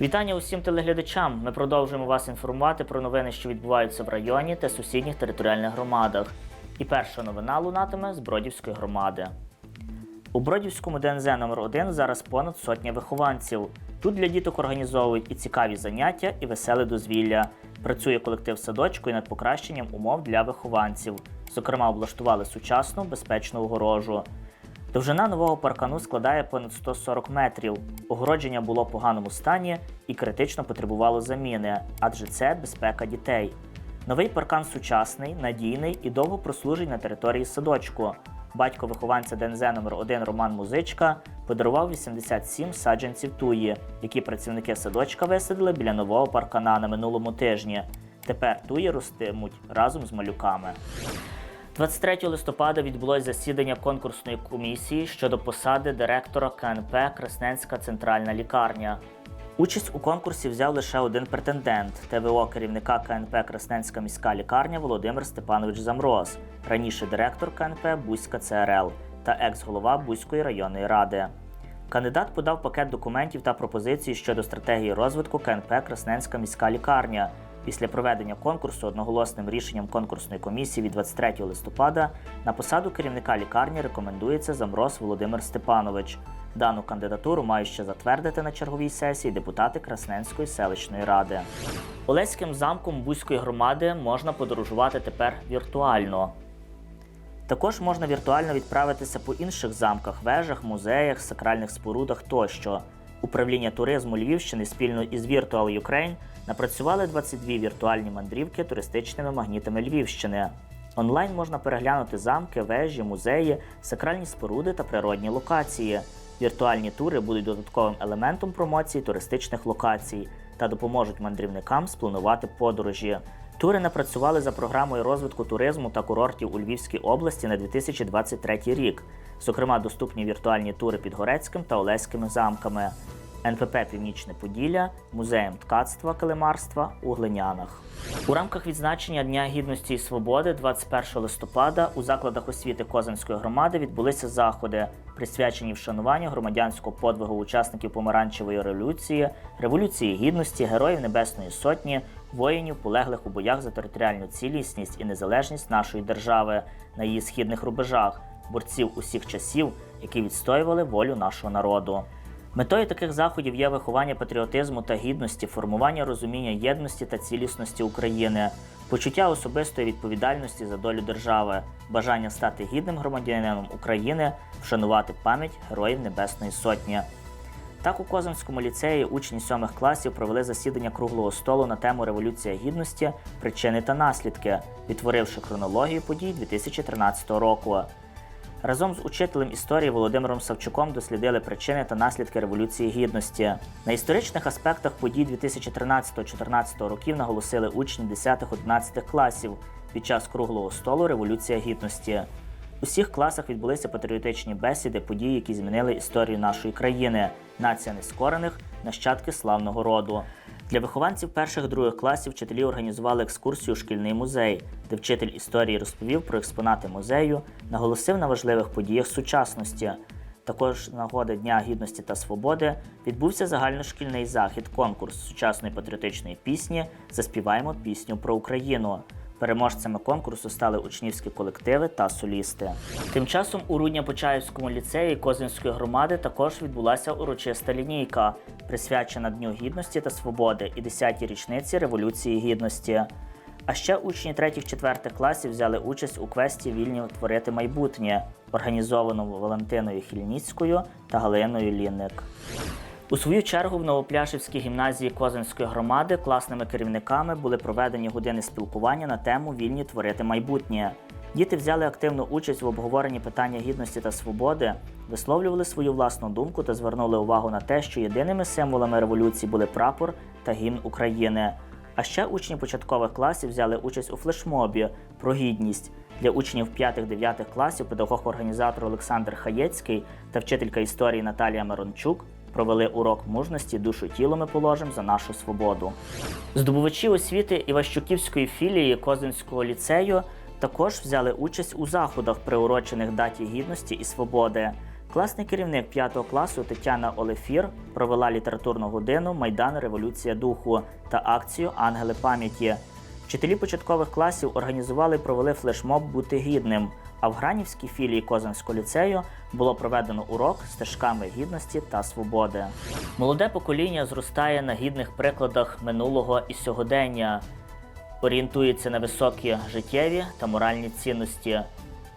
Вітання усім телеглядачам. Ми продовжуємо вас інформувати про новини, що відбуваються в районі та сусідніх територіальних громадах. І перша новина лунатиме з Бродівської громади. У Бродівському ДНЗ номер 1 зараз понад сотня вихованців. Тут для діток організовують і цікаві заняття, і веселе дозвілля. Працює колектив садочку і над покращенням умов для вихованців. Зокрема, облаштували сучасну безпечну огорожу. Довжина нового паркану складає понад 140 метрів. Огородження було в поганому стані і критично потребувало заміни, адже це безпека дітей. Новий паркан сучасний, надійний і довго прослужить на території садочку. Батько вихованця ДНЗ номер 1 Роман Музичка подарував 87 саджанців туї, які працівники садочка висадили біля нового паркана на минулому тижні. Тепер туї ростимуть разом з малюками. 23 листопада відбулось засідання конкурсної комісії щодо посади директора КНП Красненська центральна лікарня. Участь у конкурсі взяв лише один претендент ТВО керівника КНП Красненська міська лікарня Володимир Степанович Замроз, раніше директор КНП Бузька ЦРЛ та екс-голова Бузької районної ради. Кандидат подав пакет документів та пропозицій щодо стратегії розвитку КНП Красненська міська лікарня. Після проведення конкурсу одноголосним рішенням конкурсної комісії від 23 листопада на посаду керівника лікарні рекомендується Замроз Володимир Степанович. Дану кандидатуру мають ще затвердити на черговій сесії депутати Красненської селищної ради. Олеським замком Бузької громади можна подорожувати тепер віртуально. Також можна віртуально відправитися по інших замках, вежах, музеях, сакральних спорудах тощо. Управління туризму Львівщини спільно із Virtual Ukraine напрацювали 22 віртуальні мандрівки туристичними магнітами Львівщини. Онлайн можна переглянути замки, вежі, музеї, сакральні споруди та природні локації. Віртуальні тури будуть додатковим елементом промоції туристичних локацій та допоможуть мандрівникам спланувати подорожі. Тури напрацювали за програмою розвитку туризму та курортів у Львівській області на 2023 рік. Зокрема, доступні віртуальні тури під Горецьким та Олеськими замками, НПП Північне Поділля, музеєм ткацтва килимарства у Глинянах. У рамках відзначення Дня гідності і свободи 21 листопада у закладах освіти Козанської громади відбулися заходи, присвячені вшануванню громадянського подвигу учасників помаранчевої революції, революції гідності, героїв Небесної Сотні, воїнів, полеглих у боях за територіальну цілісність і незалежність нашої держави на її східних рубежах, борців усіх часів, які відстоювали волю нашого народу. Метою таких заходів є виховання патріотизму та гідності, формування розуміння єдності та цілісності України, почуття особистої відповідальності за долю держави, бажання стати гідним громадянином України, вшанувати пам'ять Героїв Небесної Сотні. Так, у Козанському ліцеї учні сьомих класів провели засідання круглого столу на тему Революція гідності, причини та наслідки, відтворивши хронологію подій 2013 року. Разом з учителем історії Володимиром Савчуком дослідили причини та наслідки Революції Гідності. На історичних аспектах подій 2013-2014 років наголосили учні 10-11 класів під час круглого столу Революція Гідності. У всіх класах відбулися патріотичні бесіди, події, які змінили історію нашої країни, нація нескорених, нащадки славного роду. Для вихованців перших других класів вчителі організували екскурсію у шкільний музей, де вчитель історії розповів про експонати музею, наголосив на важливих подіях сучасності. Також нагоди Дня гідності та свободи відбувся загальношкільний захід, конкурс сучасної патріотичної пісні Заспіваємо пісню про Україну. Переможцями конкурсу стали учнівські колективи та солісти. Тим часом у Рудня-Почаївському ліцеї Козинської громади також відбулася урочиста лінійка, присвячена Дню гідності та свободи і 10-й річниці Революції Гідності. А ще учні 3-4 класів взяли участь у квесті Вільні творити майбутнє, організованому Валентиною Хільніцькою та Галиною Лінник. У свою чергу в Новопляшівській гімназії Козинської громади класними керівниками були проведені години спілкування на тему Вільні творити майбутнє. Діти взяли активну участь в обговоренні питання гідності та свободи, висловлювали свою власну думку та звернули увагу на те, що єдиними символами революції були прапор та гімн України. А ще учні початкових класів взяли участь у флешмобі про гідність. Для учнів 5-9 класів педагог-організатор Олександр Хаєцький та вчителька історії Наталія Мирончук провели урок мужності душу тіло ми положим за нашу свободу. Здобувачі освіти Іващуківської філії Козинського ліцею також взяли участь у заходах, приурочених даті гідності і свободи. Класний керівник 5 класу Тетяна Олефір провела літературну годину Майдан Революція Духу та акцію Ангели пам'яті. Вчителі початкових класів організували і провели флешмоб Бути гідним. А в Гранівській філії Козанського ліцею було проведено урок стежками гідності та свободи. Молоде покоління зростає на гідних прикладах минулого і сьогодення, орієнтується на високі життєві та моральні цінності.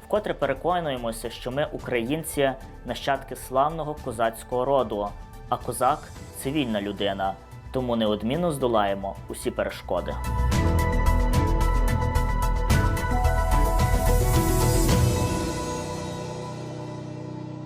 Вкотре переконуємося, що ми українці нащадки славного козацького роду, а козак цивільна людина, тому неодмінно здолаємо усі перешкоди.